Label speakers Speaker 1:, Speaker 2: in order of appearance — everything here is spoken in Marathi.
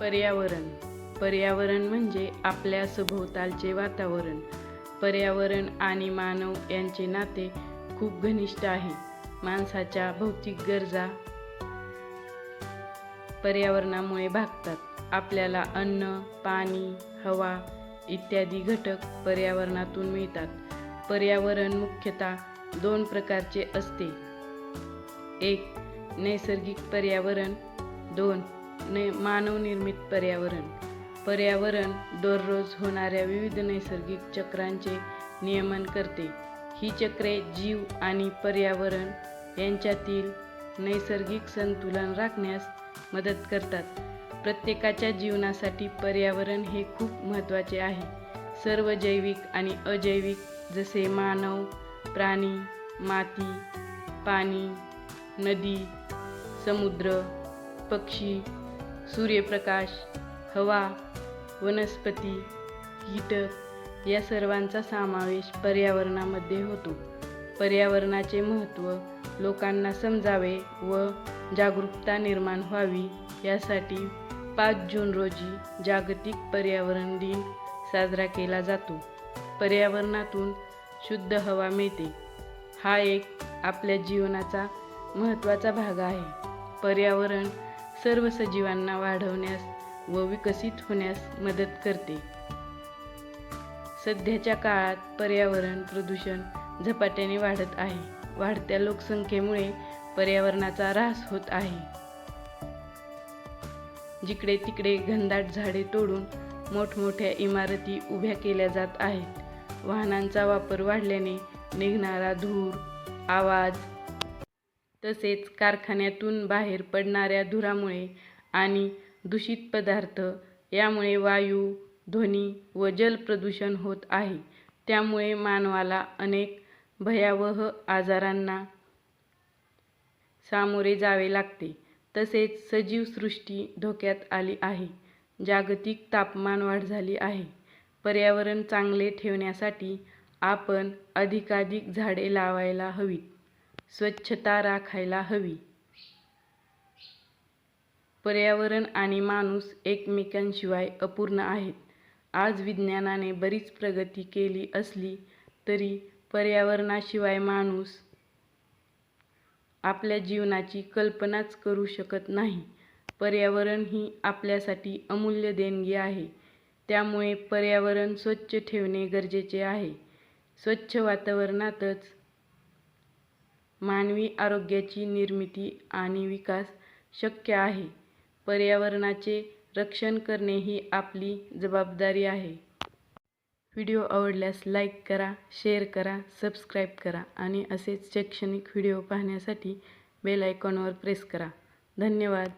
Speaker 1: पर्यावरण. पर्यावरण म्हणजे आपल्या सभोवतालचे वातावरण. पर्यावरण आणि मानव यांचे नाते खूप घनिष्ठ आहे. माणसाच्या भौतिक गरजा पर्यावरणामुळे भागतात. आपल्याला अन्न पाणी हवा इत्यादी घटक पर्यावरणातून मिळतात. पर्यावरण मुख्यतः दोन प्रकारचे असते. एक नैसर्गिक पर्यावरण. दोन ने मानवनिर्मित पर्यावरण. पर्यावरण दररोज होणाऱ्या विविध नैसर्गिक चक्रांचे नियमन करते. ही चक्रे जीव आणि पर्यावरण यांच्यातील नैसर्गिक संतुलन राखण्यास मदत करतात. प्रत्येकाच्या जीवनासाठी पर्यावरण हे खूप महत्त्वाचे आहे. सर्व जैविक आणि अजैविक जसे मानव प्राणी माती पाणी नदी समुद्र पक्षी सूर्यप्रकाश हवा वनस्पती कीटक या सर्वांचा समावेश पर्यावरणामध्ये होतो. पर्यावरणाचे महत्त्व लोकांना समजावे व जागरूकता निर्माण व्हावी यासाठी पाच जून रोजी जागतिक पर्यावरण दिन साजरा केला जातो. पर्यावरणातून शुद्ध हवा मिळते. हा एक आपल्या जीवनाचा महत्त्वाचा भाग आहे. पर्यावरण सर्व सजीवांना वाढवण्यास व विकसित होण्यास मदत करते. सध्याच्या काळात पर्यावरण प्रदूषण झपाट्याने वाढत आहे. वाढत्या लोकसंख्येमुळे पर्यावरणाचा ऱ्हास होत आहे. जिकडे तिकडे घनदाट झाडे तोडून मोठमोठ्या इमारती उभ्या केल्या जात आहेत. वाहनांचा वापर वाढल्याने निघणारा धूर आवाज तसेच कारखान्यातून बाहेर पडणाऱ्या धुरामुळे आणि दूषित पदार्थ यामुळे वायू ध्वनी व जल प्रदूषण होत आहे. त्यामुळे मानवाला अनेक भयावह आजारांना सामोरे जावे लागते. तसेच सजीव सृष्टी धोक्यात आली आहे. जागतिक तापमान वाढ झाली आहे. पर्यावरण चांगले ठेवण्यासाठी आपण अधिकाधिक झाडे लावायला हवीत. स्वच्छता राखायला हवी. पर्यावरण आणि माणूस एकमेकांशिवाय अपूर्ण आहेत. आज विज्ञानाने बरीच प्रगती केली असली तरी पर्यावरणाशिवाय माणूस आपल्या जीवनाची कल्पनाच करू शकत नाही. पर्यावरण ही आपल्यासाठी अमूल्य देणगी आहे. त्यामुळे पर्यावरण स्वच्छ ठेवणे गरजेचे आहे. स्वच्छ वातावरणातच मानवी आरोग्याची निर्मिती आणि विकास शक्य आहे. पर्यावरणाचे रक्षण करणे ही आपली जबाबदारी आहे. व्हिडिओ आवडल्यास लाईक करा शेअर करा सबस्क्राईब करा आणि असेच शैक्षणिक व्हिडिओ पाहण्यासाठी बेल आयकॉनवर प्रेस करा. धन्यवाद.